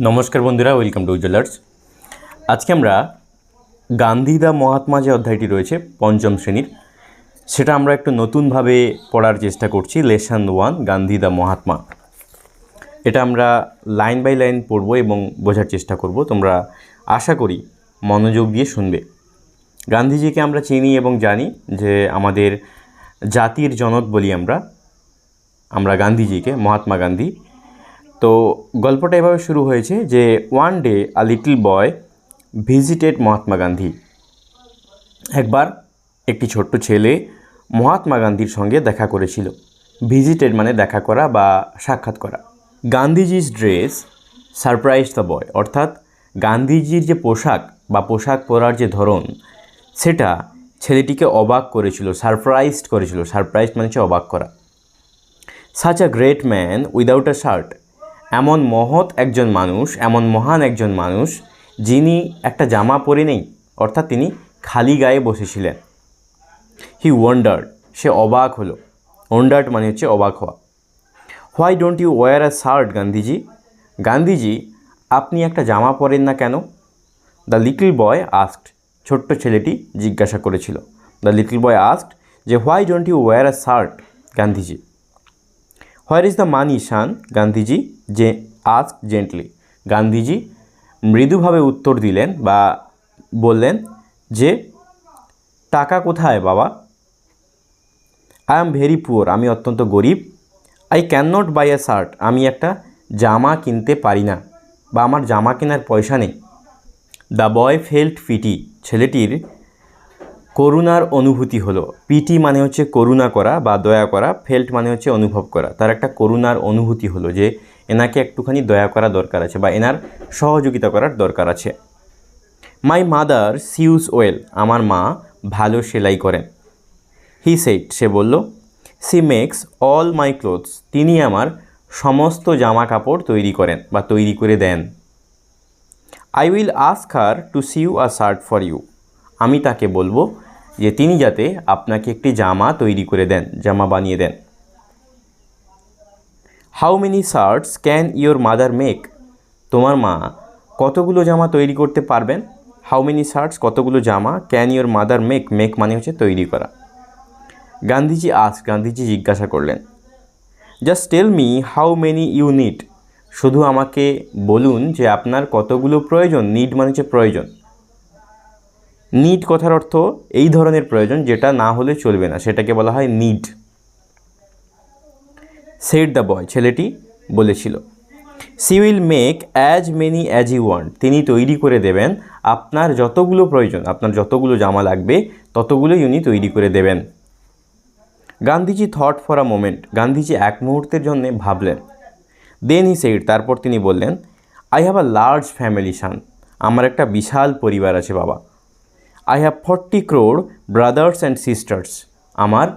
নমস্কার বন্ধুরা welcome to jewellers আজকে আমরা গান্ধী দা মহাত্মা যে অধ্যায়টি রয়েছে, পঞ্চম শ্রেণির, সেটা আমরা একটু নতুনভাবে পড়ার চেষ্টা করছি lesson one Gandhi the Mahatma. এটা আমরা লাইন বাই লাইন পড়ব এবং বোঝার চেষ্টা করব। তোমরা আশা করি মনোযোগ দিয়ে শুনবে। গান্ধীজিকে আমরা চিনি এবং জানি যে আমাদের জাতির জনক বলি আমরা। আমরা গান্ধীজিকে, মহাত্মা গান্ধী। তো গল্পটা এভাবে শুরু হয়েছে যে one day a little boy visited Mahatma Gandhi একবার একটি ছোট্ট ছেলে মহাত্মা গান্ধীর সঙ্গে দেখা করেছিল। ভিজিটেড মানে দেখা করা বা সাক্ষাৎ করা। গান্ধীজির ড্রেস সারপ্রাইজ দ্য বয় অর্থাৎ গান্ধীজির যে পোশাক বা পোশাক পরার যে ধরন, সেটা ছেলেটিকে অবাক করেছিল সারপ্রাইজড করেছিল। সারপ্রাইজ মানে হচ্ছে অবাক করা। Such a great man without a shirt এমন মহৎ একজন মানুষ, এমন মহান একজন মানুষ, যিনি একটা জামা পরে নেই, অর্থাৎ তিনি খালি গায়ে বসেছিলেন। হি ওয়ান্ডার্ড সে অবাক হলো। ওয়ান্ডার্ড মানে হচ্ছে অবাক হওয়া। Why don't you wear a shirt Gandhiji? Gandhiji, আপনি একটা জামা পরেন না কেন? দ্য লিটল বয় আস্কড ছোট্ট ছেলেটি জিজ্ঞাসা করেছিল। দ্য লিটল বয় আস্কড যে why don't you wear a shirt Gandhiji? Where is the money son? Gandhiji যে আস্ক জেন্টলি গান্ধীজি মৃদুভাবে উত্তর দিলেন বা বললেন যে, টাকা কোথায় বাবা? আই এম ভেরি পুয়ার আমি অত্যন্ত গরিব। I can not buy a shirt আমি একটা জামা কিনতে পারি না বা আমার জামা কেনার পয়সা নেই। দ্য বয় ফেল্ট পিটি ছেলেটির করুণার অনুভূতি হলো। পিটি মানে হচ্ছে করুণা করা বা দয়া করা ফেল্ট মানে হচ্ছে অনুভব করা। তার একটা করুণার অনুভূতি হলো যে এনাকে একটুখানি দয়া করা দরকার আছে বা এনার সহযোগিতা করার দরকার আছে। মাই মাদার সিউজ ওয়েল আমার মা ভালো সেলাই করেন। হি সেইট সে বলল she makes all my clothes তিনি আমার সমস্ত জামা কাপড় তৈরি করেন বা তৈরি করে দেন। I will ask her to sew a shirt for you আমি তাকে বলব যে, তিনি যাতে আপনাকে একটি জামা তৈরি করে দেন, জামা বানিয়ে দেন। How many shirts can your mother make তোমার মা কতগুলো জামা তৈরি করতে পারবেন? হাউ মেনি শার্টস কতগুলো জামা can your mother make make মানে হচ্ছে তৈরি করা। গান্ধীজি আস গান্ধীজি জিজ্ঞাসা করলেন just tell me how many you need শুধু আমাকে বলুন যে আপনার কতগুলো প্রয়োজন। নিড মানে হচ্ছে প্রয়োজন। নিড কথার অর্থ এই ধরনের প্রয়োজন যেটা না হলে চলবে না। সেটাকে বলা হয় নিড সেট দ্য বয় ছেলেটি বলেছিল she will make as many as you want তিনি তৈরি করে দেবেন আপনার যতগুলো প্রয়োজন, আপনার যতগুলো জামা লাগবে ততগুলোই উনি তৈরি করে দেবেন। Gandhiji thought for a moment Gandhiji এক মুহূর্তের জন্যে ভাবলেন। দেন হি সেইড তারপর তিনি বললেন I have a large family son আমার একটা বিশাল পরিবার আছে, বাবা। I have forty crore brothers and sisters আমার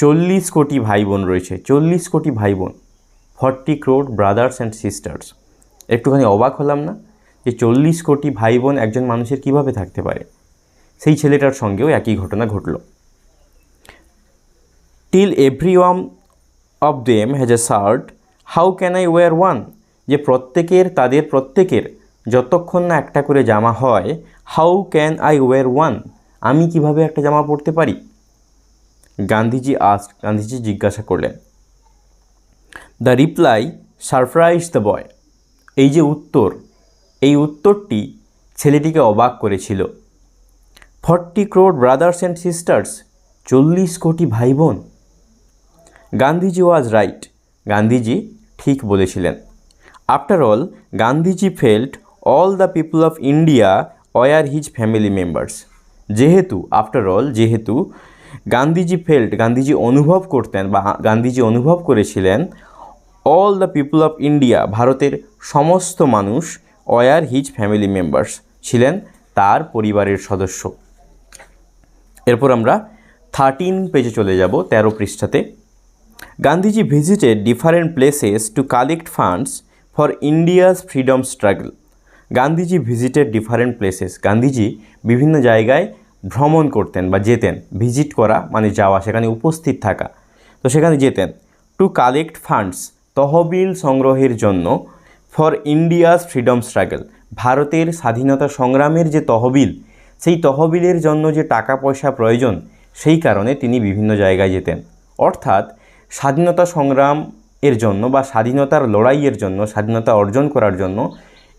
চল্লিশ কোটি ভাই বোন রয়েছে, চল্লিশ কোটি ভাই বোন forty crore brothers and sisters. একটুখানি অবাক হলাম না যে চল্লিশ কোটি ভাই বোন একজন মানুষের কীভাবে থাকতে পারে? সেই ছেলেটার সঙ্গেও একই ঘটনা ঘটল। Till every one of them has a shirt how can I wear one যে প্রত্যেকের, তাদের প্রত্যেকের যতক্ষণ না একটা করে জামা হয় how can I wear one আমি কীভাবে একটা জামা পরতে পারি? গান্ধীজি আজ গান্ধীজি জিজ্ঞাসা করলেন। The reply surprise the boy এই যে উত্তর, এই উত্তরটি ছেলেটিকে অবাক করেছিল। Forty crore brothers and sisters, চল্লিশ কোটি ভাই বোন গান্ধীজি ওয়াজ রাইট, গান্ধীজি ঠিক বলেছিলেন। After all Gandhiji felt all the people of India were his family members যেহেতু আফটার অল যেহেতু গান্ধীজি ফেল্ট গান্ধীজি অনুভব করতেন বা গান্ধীজি অনুভব করেছিলেন all the people of India ভারতের সমস্ত মানুষ ওয়ার হিজ ফ্যামিলি মেম্বার্স ছিলেন তার পরিবারের সদস্য। এরপর আমরা থার্টিন পেজে চলে যাব, তেরো পৃষ্ঠাতে। Gandhiji visited different places to collect funds for India's freedom struggle Gandhiji visited different places Gandhiji বিভিন্ন জায়গায় ভ্রমণ করতেন বা যেতেন, ভিজিট করা মানে যাওয়া, সেখানে উপস্থিত থাকা। তো সেখানে যেতেন। টু কালেক্ট ফান্ডস তহবিল সংগ্রহের জন্য ফর ইন্ডিয়াস ফ্রিডম স্ট্রাগল ভারতের স্বাধীনতা সংগ্রামের যে তহবিল, সেই তহবিলের জন্য যে টাকা পয়সা প্রয়োজন, সেই কারণে তিনি বিভিন্ন জায়গায় যেতেন। অর্থাৎ স্বাধীনতা সংগ্রাম এর জন্য বা স্বাধীনতার লড়াইয়ের জন্য, স্বাধীনতা অর্জন করার জন্য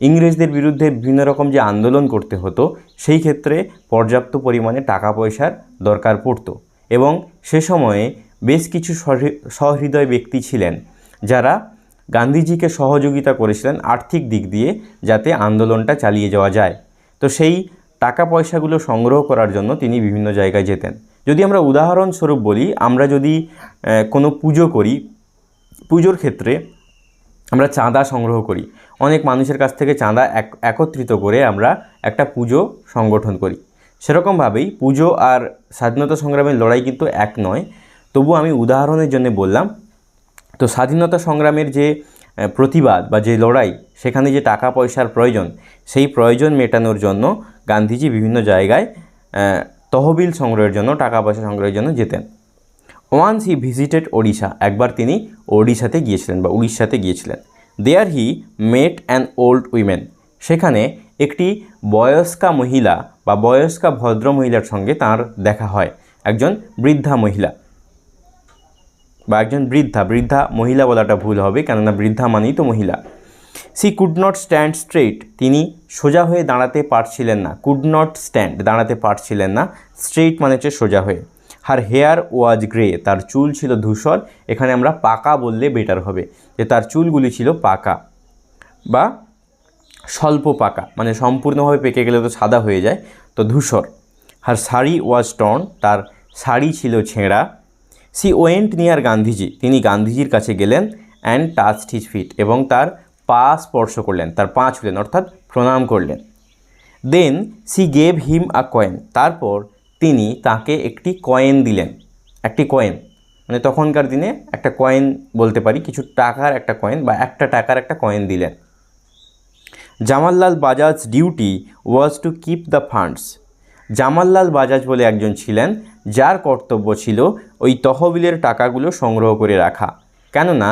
ইংরেজদের বিরুদ্ধে বিভিন্ন রকম যে আন্দোলন করতে হতো, সেই ক্ষেত্রে পর্যাপ্ত পরিমাণে টাকা পয়সার দরকার পড়তো। এবং সে সময়ে বেশ কিছু সহৃ- সহৃদয় ব্যক্তি ছিলেন, যারা গান্ধীজিকে সহযোগিতা করেছিলেন আর্থিক দিক দিয়ে যাতে আন্দোলনটা চালিয়ে যাওয়া যায়। তো সেই টাকা পয়সাগুলো সংগ্রহ করার জন্য তিনি বিভিন্ন জায়গায় যেতেন। যদি আমরা উদাহরণস্বরূপ বলি, আমরা যদি কোনো পুজো করি, পুজোর ক্ষেত্রে আমরা চাঁদা সংগ্রহ করি। অনেক মানুষের কাছ থেকে চাঁদা এক, একত্রিত করে আমরা একটা পুজো সংগঠন করি। সেরকমভাবেই পুজো আর স্বাধীনতা সংগ্রামের লড়াই কিন্তু এক নয়। তবু আমি উদাহরণের জন্য বললাম, তো স্বাধীনতা সংগ্রামের যে প্রতিবাদ বা যে লড়াই, সেখানে যে টাকা পয়সার প্রয়োজন, সেই প্রয়োজন মেটানোর জন্য গান্ধীজি বিভিন্ন জায়গায় তহবিল সংগ্রহের জন্য, টাকা পয়সা সংগ্রহের জন্য যেতেন। ওয়ান্স হি ভিজিটেড ওড়িশা একবার তিনি ওড়িশাতে গিয়েছিলেন বা উড়িষ্যাতে গিয়েছিলেন। There he met an old women সেখানে একটি বয়স্কা মহিলা বা বয়স্কা ভদ্র মহিলার সঙ্গে তার দেখা হয়। একজন বৃদ্ধা মহিলা। বা একজন বৃদ্ধা বৃদ্ধা মহিলা বলাটা ভুল হবে, কেননা বৃদ্ধা মানেই তো মহিলা। She could not stand straight তিনি সোজা হয়ে দাঁড়াতে পারছিলেন না। কুড নট স্ট্যান্ড দাঁড়াতে পারছিলেন না। স্ট্রেট মানে হচ্ছে সোজা হয়ে। হার হেয়ার ওয়াজ গ্রে তার চুল ছিল ধূসর। এখানে আমরা পাকা বললে বেটার হবে। যে তার চুলগুলি ছিল পাকা বা স্বল্প পাকা মানে সম্পূর্ণভাবে পেকে গেলে তো সাদা হয়ে যায়, তো ধূসর। হার শাড়ি ওয়াজ টর্ন তার শাড়ি ছিল ছেঁড়া। সি ওয়েন্ট নিয়ার গান্ধীজি তিনি গান্ধীজির কাছে গেলেন অ্যান্ড টাচড হিজ ফিট এবং তার পা স্পর্শ করলেন, তার পা ছুলেন, অর্থাৎ প্রণাম করলেন। Then she gave him a coin তারপর তিনি তাকে একটি কয়েন দিলেন। একটি কয়েন মানে তখনকার দিনে একটা কয়েন বলতে পারি, কিছু টাকার একটা কয়েন বা একটা টাকার একটা কয়েন দিলেন। Jamnalal Bajaj duty was to keep the funds Jamnalal Bajaj বলে একজন ছিলেন, যার কর্তব্য ছিল ওই তহবিলের টাকাগুলো সংগ্রহ করে রাখা। কেননা,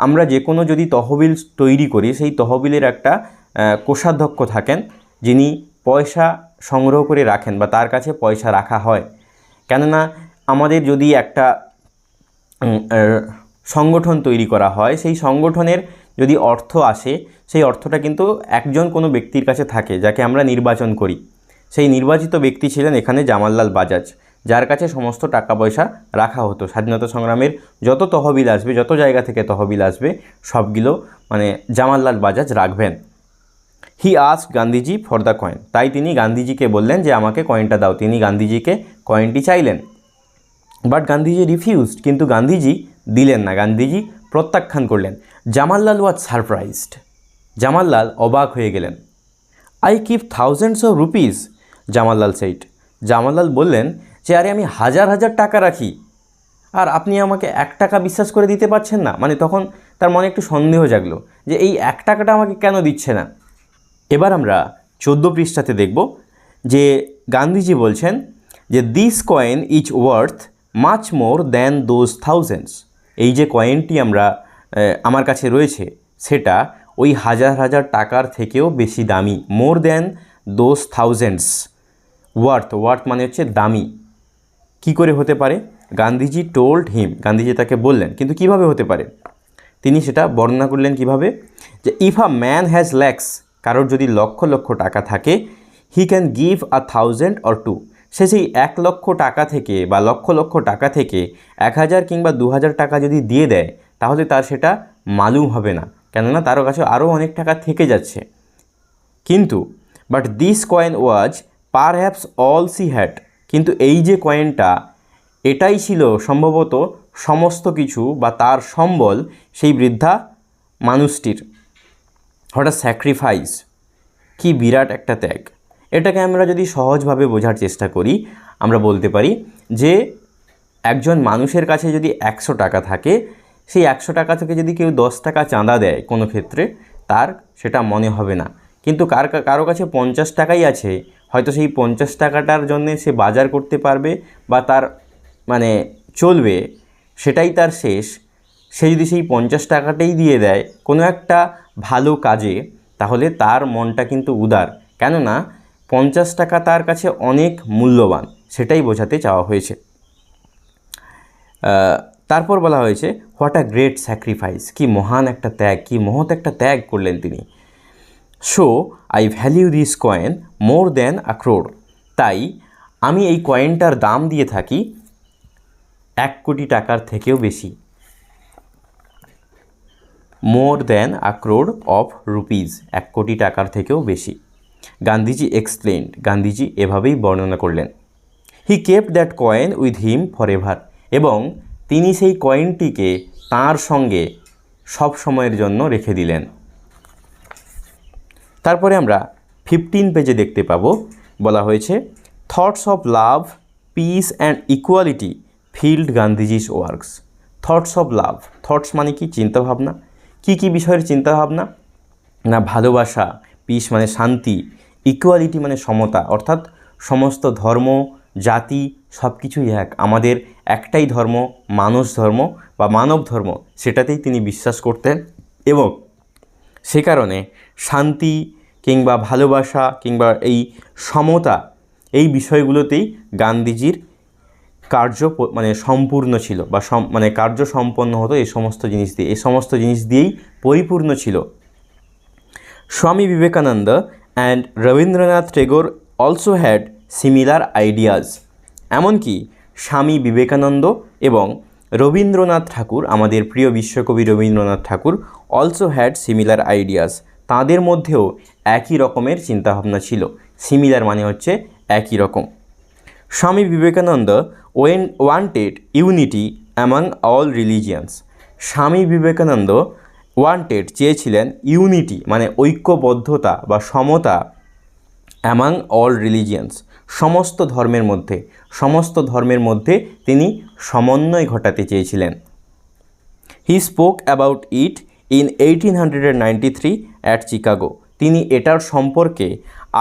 আমরা যে কোনো যদি তহবিল তৈরি করি, সেই তহবিলের একটা কোষাধ্যক্ষ থাকেন, যিনি পয়সা সংগ্রহ করে রাখেন বা তার কাছে পয়সা রাখা হয়। কেননা আমাদের যদি একটা সংগঠন তৈরি করা হয়, সেই সংগঠনের যদি অর্থ আসে, সেই অর্থটা কিন্তু একজন কোনো ব্যক্তির কাছে থাকে, যাকে আমরা নির্বাচন করি। সেই নির্বাচিত ব্যক্তি ছিলেন এখানে জামাললাল বাজাজ, যার কাছে সমস্ত টাকা পয়সা রাখা হতো। স্বাধীনতা সংগ্রামের যত তহবিল আসবে, যত জায়গা থেকে তহবিল আসবে, সবগুলো মানে জামাললাল বাজাজ রাখবেন। He ask Gandhiji for the coin তাই তিনি গান্ধীজিকে বললেন যে, আমাকে কয়েনটা দাও। তিনি গান্ধীজিকে কয়েনটি চাইলেন। বাট গান্ধীজি রিফিউজড কিন্তু গান্ধীজি দিলেন না। গান্ধীজি প্রত্যাখ্যান করলেন। জামাললাল ওয়াজ সারপ্রাইজড জামাললাল অবাক হয়ে গেলেন। I keep thousands of rupees Jamnalal said Jamnalal বললেন যে, আরে, আমি হাজার হাজার টাকা রাখি। আর আপনি আমাকে এক টাকা বিশ্বাস করে দিতে পারছেন না? মানে তখন তার মনে একটু সন্দেহ জাগলো যে, এই এক টাকাটা আমাকে কেন দিচ্ছে না? এবার আমরা চোদ্দ পৃষ্ঠাতে দেখব যে গান্ধীজি বলছেন যে this coin is worth much more than those thousands এই যে কয়েনটি আমরা আমার কাছে রয়েছে, সেটা ওই হাজার হাজার টাকার থেকেও বেশি দামি। More than those thousands worth worth মানে হচ্ছে দামি। কি করে হতে পারে? গান্ধীজি টোল্ড হিম গান্ধীজি তাকে বললেন। কিন্তু কীভাবে হতে পারে? তিনি সেটা বর্ণনা করলেন কীভাবে? যে if a man has lakhs কারোর যদি লক্ষ লক্ষ টাকা থাকে he can give a thousand or two সে সেই এক লক্ষ টাকা থেকে বা লক্ষ লক্ষ টাকা থেকে এক হাজার কিংবা দু হাজার টাকা যদি দিয়ে দেয়, তাহলে তার সেটা মালুম হবে না। কেননা তার কাছে আরও অনেক টাকা থেকে যাচ্ছে। কিন্তু but this coin was perhaps all she had কিন্তু এই যে কয়েনটা এটাই ছিল সম্ভবত সমস্ত কিছু বা তার সম্বল সেই বৃদ্ধা মানুষটির। হঠাৎ স্যাক্রিফাইস কি বিরাট একটা ত্যাগ। এটাকে আমরা যদি সহজভাবে বোঝার চেষ্টা করি, আমরা বলতে পারি যে একজন মানুষের কাছে যদি একশো টাকা থাকে, সেই একশো টাকা থেকে যদি কেউ দশ টাকা চাঁদা দেয় কোনো ক্ষেত্রে, তার সেটা মনে হবে না। কিন্তু কার কারও কাছে পঞ্চাশ টাকাই আছে, হয়তো সেই পঞ্চাশ টাকাটার জন্য সে বাজার করতে পারবে বা তার মানে চলবে, সেটাই তার শেষ। সে যদি সেই পঞ্চাশ টাকাটাই দিয়ে দেয় কোনো একটা ভালো কাজে, তাহলে তার মনটা কিন্তু উদার। কেননা পঞ্চাশ টাকা তার কাছে অনেক মূল্যবান, সেটাই বোঝাতে চাওয়া হয়েছে। তারপর বলা হয়েছে, হোয়াট আ গ্রেট স্যাক্রিফাইস! কি মহান একটা ত্যাগ, কি মহৎ একটা ত্যাগ করলেন তিনি। So, I value this coin more than a crore. তাই আমি এই কয়েনটার দাম দিয়ে থাকি এক কোটি টাকার থেকেও বেশি। More than a crore of rupees, এক কোটি টাকার থেকেও বেশি। গান্ধীজি এক্সপ্লেন্ড গান্ধীজি এভাবেই বর্ণনা করলেন। He kept that coin with him for ever এবং তিনি সেই কয়েনটিকে তার সঙ্গে সব সময়ের জন্য রেখে দিলেন। তারপরে আমরা ফিফটিন পেজে দেখতে পাবো, বলা হয়েছে, thoughts of love, peace and equality filled Gandhiji's works. Thoughts of love. Thoughts মানে কি? চিন্তাভাবনা? কী কী বিষয়ের চিন্তাভাবনা? না, ভালোবাসা পিস মানে শান্তি ইকুয়ালিটি মানে সমতা, অর্থাৎ সমস্ত ধর্ম, জাতি সব কিছুই এক। আমাদের একটাই ধর্ম, মানুষ ধর্ম বা মানব ধর্ম, সেটাতেই তিনি বিশ্বাস করতেন এবং সে কারণে শান্তি কিংবা ভালোবাসা কিংবা এই সমতা, এই বিষয়গুলোতেই গান্ধীজির কার্য মানে সম্পূর্ণ ছিল বা মানে কার্য সম্পন্ন হতো এই সমস্ত জিনিস দিয়ে। এই সমস্ত জিনিস দিয়েই পরিপূর্ণ ছিল। Swami Vivekananda and Rabindranath Tagore also had similar ideas এমনকি স্বামী বিবেকানন্দ এবং রবীন্দ্রনাথ ঠাকুর, আমাদের প্রিয় বিশ্বকবি Rabindranath Thakur also had similar ideas তাদের মধ্যেও একই রকমের চিন্তাভাবনা ছিল। সিমিলার মানে হচ্ছে একই রকম। Swami Vivekananda when, wanted unity among all religions. Swami Vivekananda wanted চেয়েছিলেন ইউনিটি মানে ঐক্যবদ্ধতা বা সমতা অ্যামাং অল রিলিজিয়ান্স। সমস্ত ধর্মের মধ্যে, সমস্ত ধর্মের মধ্যে তিনি সমন্বয় ঘটাতে চেয়েছিলেন। He spoke about it in eighteen hundred ninety three at Chicago তিনি এটার সম্পর্কে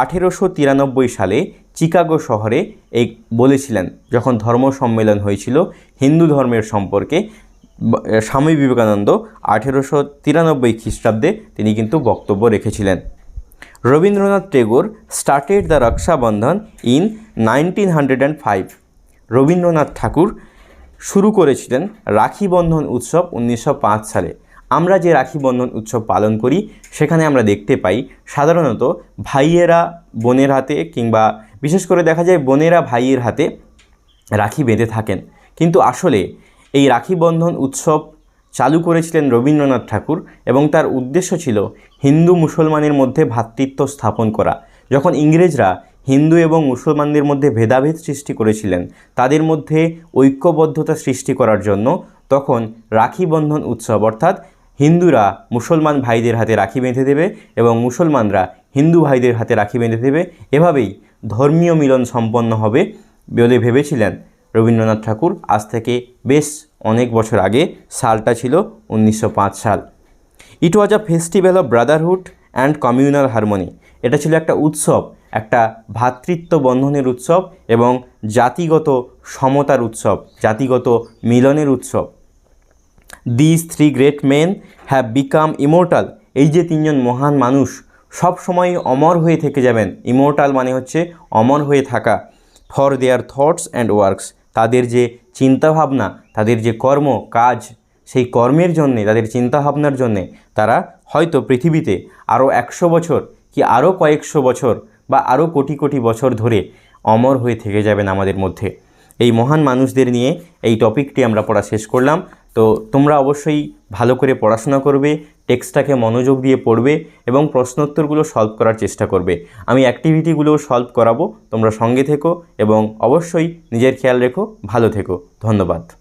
আঠেরোশো তিরানব্বই সালে চিকাগো শহরে এই বলেছিলেন, যখন ধর্ম সম্মেলন হয়েছিল, হিন্দু ধর্মের সম্পর্কে স্বামী বিবেকানন্দ আঠেরোশো তিরানব্বই খ্রিস্টাব্দে তিনি কিন্তু বক্তব্য রেখেছিলেন। Rabindranath Tagore started the Rakshabandhan in nineteen hundred and five. Rabindranath Thakur শুরু করেছিলেন রাখি বন্ধন উৎসব উনিশশো পাঁচ সালে। আমরা যে রাখি বন্ধন উৎসব পালন করি, সেখানে আমরা দেখতে পাই সাধারণত ভাইয়েরা বোনের হাতে কিংবা বিশেষ করে দেখা যায় বোনেরা ভাইয়ের হাতে রাখি বেঁধে থাকেন। কিন্তু আসলে এই রাখি বন্ধন উৎসব চালু করেছিলেন রবীন্দ্রনাথ ঠাকুর এবং তার উদ্দেশ্য ছিল হিন্দু মুসলমানের মধ্যে ভ্রাতৃত্ব স্থাপন করা। যখন ইংরেজরা হিন্দু এবং মুসলমানদের মধ্যে ভেদাভেদ সৃষ্টি করেছিলেন, তাদের মধ্যে ঐক্যবদ্ধতা সৃষ্টি করার জন্য তখন রাখি বন্ধন উৎসব অর্থাৎ হিন্দুরা মুসলমান ভাইদের হাতে রাখি বেঁধে দেবে এবং মুসলমানরা হিন্দু ভাইদের হাতে রাখি বেঁধে দেবে। এভাবেই ধর্মীয় মিলন সম্পন্ন হবে বলে ভেবেছিলেন রবীন্দ্রনাথ ঠাকুর। আজ থেকে বেশ অনেক বছর আগে, সালটা ছিল উনিশশো পাঁচ সাল। It was a festival of brotherhood and communal harmony এটা ছিল একটা উৎসব, একটা ভ্রাতৃত্ব বন্ধনের উৎসব এবং জাতিগত সমতার উৎসব, জাতিগত মিলনের উৎসব। This three great men have become immortal এই যে তিনজন মহান মানুষ, সব সময় অমর হয়ে থেকে যাবেন। ইমোর্টাল মানে হচ্ছে অমর হয়ে থাকা। For their thoughts and works তাদের যে চিন্তাভাবনা, তাদের যে কর্ম, কাজ, সেই কর্মের জন্যে, তাদের চিন্তাভাবনার জন্যে, তারা হয়তো পৃথিবীতে আরও একশো বছর কি আরও কয়েকশো বছর বা আরও কোটি কোটি বছর ধরে অমর হয়ে থেকে যাবেন আমাদের মধ্যে। এই মহান মানুষদের নিয়ে এই টপিকটি আমরা পড়া শেষ করলাম। তো তোমরা অবশ্যই ভালো করে পড়াশোনা করবে, টেক্সটটাকে মনোযোগ দিয়ে পড়বে এবং প্রশ্নোত্তরগুলো সলভ করার চেষ্টা করবে। আমি অ্যাক্টিভিটিগুলো সলভ করাবো, তোমরা সঙ্গে থেকো এবং অবশ্যই নিজের খেয়াল রেখো, ভালো থেকো। ধন্যবাদ।